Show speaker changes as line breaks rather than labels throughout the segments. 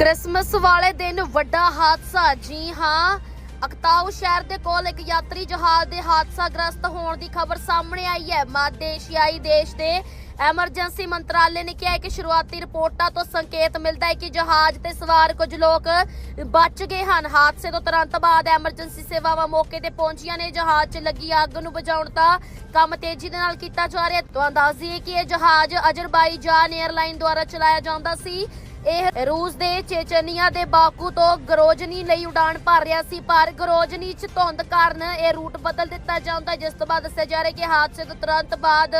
Christmas ਵਾਲੇ ਦਿਨ ਵੱਡਾ ਹਾਦਸਾ। ਜੀ ਹਾਂ ਅਕਤਾਊ ਸ਼ਹਿਰ ਦੇ ਕੋਲ ਇੱਕ ਯਾਤਰੀ ਜਹਾਜ਼ ਦੇ ਹਾਦਸਾਗ੍ਰਸਤ ਹੋਣ ਦੀ ਖਬਰ ਸਾਹਮਣੇ ਆਈ ਹੈ। ਮੱਧ ਏਸ਼ੀਆਈ ਦੇਸ਼ ਦੇ ਐਮਰਜੈਂਸੀ ਮੰਤਰਾਲੇ ਨੇ ਕਿਹਾ ਹੈ ਕਿ ਸ਼ੁਰੂਆਤੀ ਰਿਪੋਰਟਾਂ ਤੋਂ ਸੰਕੇਤ ਮਿਲਦਾ ਹੈ ਕਿ ਜਹਾਜ਼ ਤੇ ਸਵਾਰ ਕੁਝ ਲੋਕ ਬਚ ਗਏ ਹਨ। ਹਾਦਸੇ ਤੋਂ ਤੁਰੰਤ ਬਾਅਦ ਐਮਰਜੈਂਸੀ ਸੇਵਾਵਾਂ ਮੌਕੇ ਤੇ ਪਹੁੰਚੀਆਂ ਨੇ। ਜਹਾਜ਼ 'ਚ ਲੱਗੀ ਅੱਗ ਨੂੰ ਬੁਝਾਉਣ ਦਾ ਕੰਮ ਤੇਜ਼ੀ ਦੇ ਨਾਲ ਕੀਤਾ ਜਾ ਰਿਹਾ ਹੈ। ਤੁਹਾਨੂੰ ਦੱਸ ਦਈਏ ਕਿ ਇਹ ਜਹਾਜ਼ ਅਜ਼ਰਬਾਈਜਾਨ 에ਅਰਲਾਈਨ ਦੁਆਰਾ ਚਲਾਇਆ ਜਾਂਦਾ ਸੀ। ਇਹ ਰੂਸ ਦੇ ਚੇਚਨੀਆ ਦੇ ਬਾਕੂ ਤੋਂ ਗਰੋਜਨੀ ਲਈ ਉਡਾਨ ਭਰ ਰਿਹਾ ਸੀ, ਪਰ ਗਰੋਜਨੀ 'ਚ ਧੁੰਦ ਕਾਰਨ ਇਹ ਰੂਟ ਬਦਲ ਦਿੱਤਾ ਜਾਂਦਾ। ਜਿਸ ਤੋਂ ਬਾਅਦ ਦੱਸਿਆ ਜਾ ਰਿਹਾ ਕਿ ਹਾਦਸੇ ਤੋਂ ਤੁਰੰਤ ਬਾਅਦ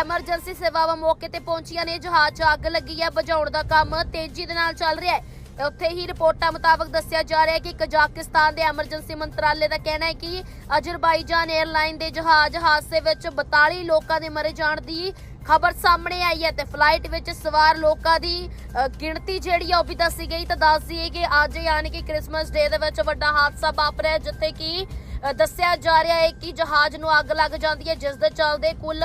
ਐਮਰਜੈਂਸੀ ਸੇਵਾਵਾਂ ਮੌਕੇ ਤੇ ਪਹੁੰਚੀਆਂ ਨੇ, ਜਹਾਜ਼ 'ਚ ਅੱਗ ਲੱਗੀ ਹੈ, ਬੁਝਾਉਣ ਦਾ ਕੰਮ ਤੇਜ਼ੀ ਦੇ ਨਾਲ ਚੱਲ ਰਿਹਾ ਹੈ। ਤੇ ਉੱਥੇ ਹੀ ਰਿਪੋਰਟਾਂ ਮੁਤਾਬਕ ਦੱਸਿਆ ਜਾ ਰਿਹਾ ਹੈ ਕਿ ਕਜ਼ਾਕਿਸਤਾਨ ਦੇ ਐਮਰਜੈਂਸੀ ਮੰਤਰਾਲੇ ਦਾ ਕਹਿਣਾ ਹੈ ਕਿ ਅਜ਼ਰਬਾਈਜਾਨ 에ਅਰਲਾਈਨ ਦੇ ਜਹਾਜ਼ ਹਾਦਸੇ ਵਿੱਚ 42 ਲੋਕਾਂ ਦੇ ਮਰੇ ਜਾਣ ਦੀ ਖਬਰ ਸਾਹਮਣੇ ਆਈ ਹੈ ਤੇ ਫਲਾਈਟ ਵਿੱਚ ਸਵਾਰ ਲੋਕਾਂ ਦੀ ਗਿਣਤੀ ਜਿਹੜੀ ਆ ਉਹ ਵੀ ਦੱਸੀ ਗਈ ਤਾਂ ਦੱਸ ਦਈਏ ਕਿ ਅੱਜ ਯਾਨੀ ਕਿ ਕ੍ਰਿਸਮਸ ਡੇ ਦੇ ਵਿੱਚ ਵੱਡਾ ਹਾਦਸਾ ਵਾਪਰਿਆ ਜਿੱਥੇ ਕਿ ਦੱਸਿਆ ਜਾ ਰਿਹਾ ਹੈ ਕਿ ਜਹਾਜ਼ ਨੂੰ ਅੱਗ ਲੱਗ ਜਾਂਦੀ ਹੈ, ਜਿਸ ਦੇ ਚੱਲਦੇ ਕੁੱਲ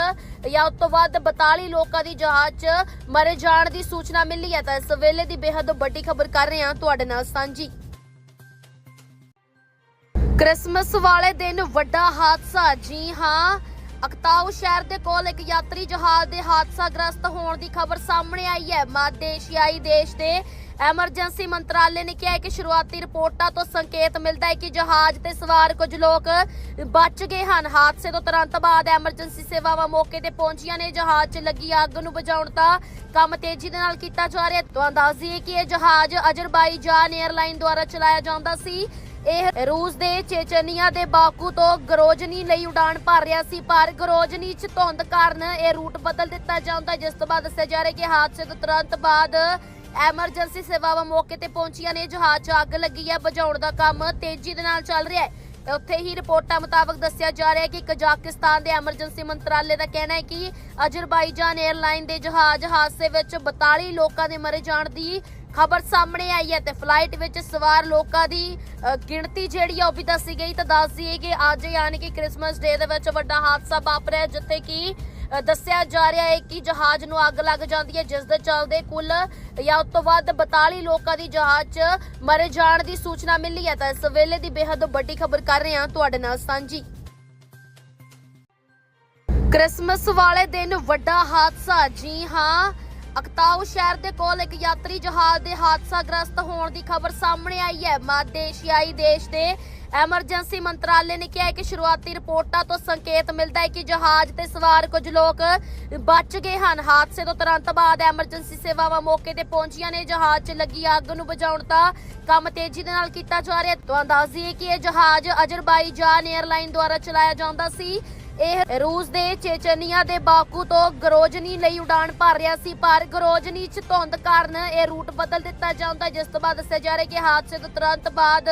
ਜਾਂ ਉਸ ਤੋਂ ਵੱਧ 42 ਲੋਕਾਂ ਦੀ ਜਹਾਜ਼ 'ਚ ਮਰੇ ਜਾਣ ਦੀ ਸੂਚਨਾ ਮਿਲੀ ਹੈ ਤਾਂ ਇਸ ਵੇਲੇ ਦੀ ਬੇहद ਵੱਡੀ ਖਬਰ ਕਰ ਰਹੇ ਹਾਂ ਤੁਹਾਡੇ ਨਾਲ ਸਾਂਝੀ। ਕ੍ਰਿਸਮਸ ਵਾਲੇ ਦਿਨ ਵੱਡਾ ਹਾਦਸਾ, ਜੀ ਹਾਂ ਅਕਤਾਊ ਸ਼ਹਿਰ ਦੇ ਕੋਲ ਇੱਕ ਯਾਤਰੀ ਜਹਾਜ਼ ਦੇ ਹਾਦਸਾਗ੍ਰਸਤ ਹੋਣ ਦੀ ਖਬਰ ਸਾਹਮਣੇ ਆਈ ਹੈ। ਮੱਧ ਏਸ਼ੀਆਈ ਦੇਸ਼ ਦੇ ਐਮਰਜੈਂਸੀ ਮੰਤਰਾਲੇ ਨੇ ਕਿਹਾ ਹੈ ਕਿ ਸ਼ੁਰੂਆਤੀ ਰਿਪੋਰਟਾਂ ਤੋਂ ਸੰਕੇਤ ਮਿਲਦਾ ਹੈ ਕਿ ਜਹਾਜ਼ ਤੇ ਸਵਾਰ ਕੁਝ ਲੋਕ ਬਚ ਗਏ ਹਨ। ਹਾਦਸੇ ਤੋਂ ਤੁਰੰਤ ਬਾਅਦ ਐਮਰਜੈਂਸੀ ਸੇਵਾਵਾਂ ਮੌਕੇ ਤੇ ਪਹੁੰਚੀਆਂ ਨੇ। ਜਹਾਜ਼ 'ਚ ਲੱਗੀ ਅੱਗ ਨੂੰ ਬੁਝਾਉਣ ਦਾ ਕੰਮ ਤੇਜ਼ੀ ਦੇ ਨਾਲ ਕੀਤਾ ਜਾ ਰਿਹਾ ਹੈ। ਤੁਹਾਨੂੰ ਦੱਸ ਦਈਏ ਕਿ ਇਹ ਜਹਾਜ਼ ਅਜ਼ਰਬਾਈਜਾਨ 에ਅਰਲਾਈਨ ਦੁਆਰਾ ਚਲਾਇਆ ਜਾਂਦਾ ਸੀ। ਇਹ ਰੂਸ ਦੇ ਚੇਚਨੀਆ ਦੇ ਬਾਕੂ ਤੋਂ ਗਰੋਜਨੀ ਲਈ ਉਡਾਨ ਭਰ ਰਿਹਾ ਸੀ, ਪਰ ਗਰੋਜਨੀ 'ਚ ਧੁੰਦ ਕਾਰਨ ਇਹ ਰੂਟ ਬਦਲ ਦਿੱਤਾ ਜਾਂਦਾ। ਜਿਸ ਤੋਂ ਬਾਅਦ ਦੱਸਿਆ ਜਾ ਰਿਹਾ ਕਿ ਹਾਦਸੇ ਤੋਂ ਤੁਰੰਤ ਬਾਅਦ ਐਮਰਜੈਂਸੀ ਸੇਵਾਵਾਂ ਮੌਕੇ ਤੇ ਪਹੁੰਚੀਆਂ ਨੇ, ਜਹਾਜ਼ 'ਚ ਅੱਗ ਲੱਗੀ ਹੈ, ਬੁਝਾਉਣ ਦਾ ਕੰਮ ਤੇਜ਼ੀ ਦੇ ਨਾਲ ਚੱਲ ਰਿਹਾ ਹੈ। ਉੱਥੇ ਹੀ ਰਿਪੋਰਟਾਂ ਮੁਤਾਬਕ ਦੱਸਿਆ ਜਾ ਰਿਹਾ ਹੈ ਕਿ ਕਜ਼ਾਕਿਸਤਾਨ ਦੇ ਐਮਰਜੈਂਸੀ ਮੰਤਰਾਲੇ ਦਾ ਕਹਿਣਾ ਹੈ ਕਿ ਅਜ਼ਰਬਾਈਜਾਨ 에ਅਰਲਾਈਨ ਦੇ ਜਹਾਜ਼ ਹਾਦਸੇ ਵਿੱਚ 42 ਲੋਕਾਂ ਦੇ ਮਰੇ ਜਾਣ ਦੀ ਖਬਰ ਸਾਹਮਣੇ ਆਈ ਹੈ ਤੇ ਫਲਾਈਟ ਵਿੱਚ ਸਵਾਰ ਲੋਕਾਂ ਦੀ ਗਿਣਤੀ ਜਿਹੜੀ ਆ ਉਹ ਵੀ ਦੱਸੀ ਗਈ ਤਾਂ ਦੱਸ ਦਈਏ ਕਿ ਅੱਜ ਯਾਨੀ ਕਿ ਕ੍ਰਿਸਮਸ ਡੇ ਦੇ ਵਿੱਚ ਵੱਡਾ ਹਾਦਸਾ ਵਾਪਰਿਆ ਜਿੱਥੇ ਕਿ ਦੱਸਿਆ ਜਾ ਰਿਹਾ ਹੈ ਕਿ ਜਹਾਜ਼ ਨੂੰ ਅੱਗ ਲੱਗ ਜਾਂਦੀ ਹੈ ਜਿਸ ਦੇ ਚੱਲਦੇ ਕੁੱਲ ਜਾਂ ਉਸ ਤੋਂ ਵੱਧ 42 ਲੋਕਾਂ ਦੀ ਜਹਾਜ਼ 'ਚ ਮਰੇ ਜਾਣ ਦੀ ਸੂਚਨਾ ਮਿਲੀ ਹੈ ਤਾਂ ਇਸ ਵੇਲੇ ਦੀ ਬੇहद ਵੱਡੀ ਖਬਰ ਕਰ ਰਹੇ ਹਾਂ ਤੁਹਾਡੇ ਨਾਲ ਸਾਂਝੀ। ਕ੍ਰਿਸਮਸ ਵਾਲੇ ਦਿਨ ਵੱਡਾ ਹਾਦਸਾ, ਜੀ ਹਾਂ ਅਕਤਾਊ ਸ਼ਹਿਰ ਦੇ ਕੋਲ ਇੱਕ ਯਾਤਰੀ ਜਹਾਜ਼ ਦੇ ਹਾਦਸਾਗ੍ਰਸਤ ਹੋਣ ਦੀ ਖਬਰ ਸਾਹਮਣੇ ਆਈ ਹੈ। ਮੱਧ ਦੇਸ਼ ਦੇ ਐਮਰਜੈਂਸੀ ਮੰਤਰਾਲੇ ਨੇ ਕਿਹਾ ਕਿ ਸ਼ੁਰੂਆਤੀ ਰਿਪੋਰਟਾਂ ਤੋਂ ਸੰਕੇਤ ਮਿਲਦਾ ਹੈ ਕਿ ਜਹਾਜ਼ ਤੇ ਸਵਾਰ ਕੁਝ ਲੋਕ ਬਚ ਗਏ ਹਨ। ਹਾਦਸੇ ਤੋਂ ਤੁਰੰਤ ਬਾਅਦ ਐਮਰਜੈਂਸੀ ਸੇਵਾਵਾਂ ਮੌਕੇ ਤੇ ਪਹੁੰਚੀਆਂ ਨੇ। ਜਹਾਜ਼ 'ਚ ਲੱਗੀ ਅੱਗ ਨੂੰ ਬੁਝਾਉਣ ਦਾ ਕੰਮ ਤੇਜ਼ੀ ਦੇ ਨਾਲ ਕੀਤਾ ਜਾ ਰਿਹਾ ਹੈ। ਤੁਹਾਨੂੰ ਦੱਸ ਦਈਏ ਕਿ ਇਹ ਜਹਾਜ਼ ਅਜ਼ਰਬਾਈਜਾਨ 에ਅਰਲਾਈਨ ਦੁਆਰਾ ਚਲਾਇਆ ਜਾਂਦਾ ਸੀ। ਇਹ ਰੂਸ ਦੇ ਚੇਚਨੀਆ ਦੇ ਬਾਕੂ ਤੋਂ ਗਰੋਜਨੀ ਲਈ ਉਡਾਨ ਭਰ ਰਿਹਾ ਸੀ, ਪਰ ਗਰੋਜਨੀ 'ਚ ਧੁੰਦ ਕਾਰਨ ਇਹ ਰੂਟ ਬਦਲ ਦਿੱਤਾ ਜਾਂਦਾ, ਜਿਸ ਤੋਂ ਬਾਅਦ ਦੱਸਿਆ ਜਾ ਰਿਹਾ ਕਿ ਹਾਦਸੇ ਤੋਂ ਤੁਰੰਤ ਬਾਅਦ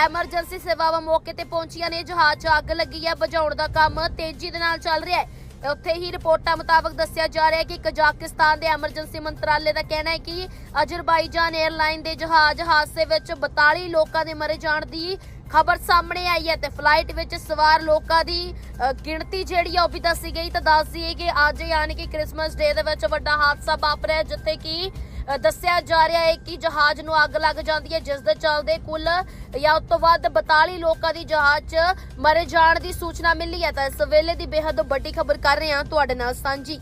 ਐਮਰਜੈਂਸੀ ਸੇਵਾਵਾਂ ਮੌਕੇ ਤੇ ਪਹੁੰਚੀਆਂ ਨੇ, ਜਹਾਜ਼ 'ਚ ਅੱਗ ਲੱਗੀ ਹੈ, ਬੁਝਾਉਣ ਦਾ ਕੰਮ ਤੇਜ਼ੀ ਦੇ ਨਾਲ ਚੱਲ ਰਿਹਾ ਹੈ। ਉੱਥੇ ਹੀ ਰਿਪੋਰਟਾਂ ਮੁਤਾਬਕ ਦੱਸਿਆ ਜਾ ਰਿਹਾ ਹੈ ਕਿ ਕਜ਼ਾਕਿਸਤਾਨ ਦੇ ਐਮਰਜੈਂਸੀ ਮੰਤਰਾਲੇ ਦਾ ਕਹਿਣਾ ਹੈ ਕਿ ਅਜ਼ਰਬਾਈਜਾਨ 에ਅਰਲਾਈਨ ਦੇ ਜਹਾਜ਼ ਹਾਦਸੇ ਵਿੱਚ 42 ਲੋਕਾਂ ਦੇ ਮਰੇ ਜਾਣ ਦੀ ਖਬਰ ਸਾਹਮਣੇ ਆਈ ਹੈ ਤੇ ਫਲਾਈਟ ਵਿੱਚ ਸਵਾਰ ਲੋਕਾਂ ਦੀ ਗਿਣਤੀ ਜਿਹੜੀ ਆ ਉਹ ਵੀ ਦੱਸੀ ਗਈ ਤਾਂ ਦੱਸ ਦਈਏ ਕਿ ਅੱਜ ਯਾਨੀ ਕਿ ਕ੍ਰਿਸਮਸ ਡੇ ਦੇ ਵਿੱਚ ਵੱਡਾ ਹਾਦਸਾ ਵਾਪਰਿਆ ਜਿੱਥੇ ਕਿ ਦੱਸਿਆ ਜਾ ਰਿਹਾ ਹੈ ਕਿ ਜਹਾਜ਼ ਨੂੰ ਅੱਗ ਲੱਗ ਜਾਂਦੀ ਹੈ, ਜਿਸ ਦੇ ਚੱਲਦੇ ਕੁੱਲ ਜਾਂ ਉਸ ਤੋਂ ਵੱਧ 42 ਲੋਕਾਂ ਦੀ ਜਹਾਜ਼ 'ਚ ਮਰੇ ਜਾਣ ਦੀ ਸੂਚਨਾ ਮਿਲੀ ਹੈ। ਤਾਂ ਇਸ ਵੇਲੇ ਦੀ ਬੇਹੱਦ ਵੱਡੀ ਖਬਰ ਕਰ ਰਹੇ ਹਾਂ ਤੁਹਾਡੇ ਨਾਲ ਸਾਂਝੀ।